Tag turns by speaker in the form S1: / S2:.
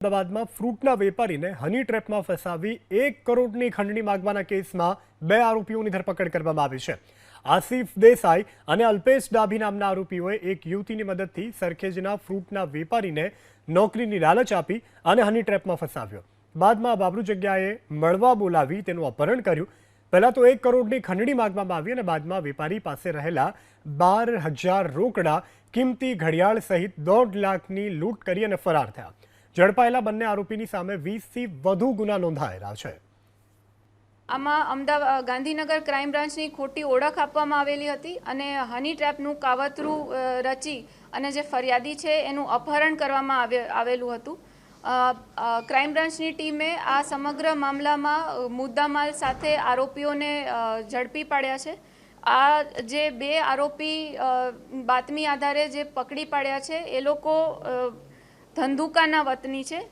S1: અમદાવાદમાં ફ્રૂટના વેપારીને હની ટ્રેપમાં ફસાવી એક કરોડની ખંડણી માગવાના કેસમાં બે આરોપીઓની ધરપકડ કરવામાં આવી છે. આસિફ દેસાઈ અને અલ્પેશ ડાભી નામના આરોપીઓએ એક યુવતીની મદદથી સરખેજના ફ્રૂટના વેપારીને નોકરીની લાલચ આપી અને હની ટ્રેપમાં ફસાવ્યો. બાદમાં બાબરુ જગ્યાએ મળવા બોલાવી તેનું અપહરણ કર્યું. પહેલા તો એક કરોડની ખંડણી માગવામાં આવી અને બાદમાં વેપારી પાસે રહેલા બાર હજાર રોકડા, કિંમતી ઘડિયાળ સહિત દોઢ લાખની લૂંટ કરી અને ફરાર થયા. ઝડપાયેલા બંને આરોપીની સામે વીસથી વધુ ગુના નોંધાયેલા છે.
S2: આમાં અમદાવાદ ગાંધીનગર ક્રાઇમ બ્રાન્ચની ખોટી ઓળખ આપવામાં આવેલી હતી અને હની ટ્રેપનું કાવતરું રચી અને જે ફરિયાદી છે એનું અપહરણ કરવામાં આવે, આવેલું હતું. ક્રાઇમ બ્રાન્ચની ટીમે આ સમગ્ર મામલામાં મુદ્દામાલ સાથે આરોપીઓને ઝડપી પાડ્યા છે. આ જે બે આરોપી બાતમી આધારે જે પકડી પાડ્યા છે, એ લોકો ધંધુકાના વતની છે.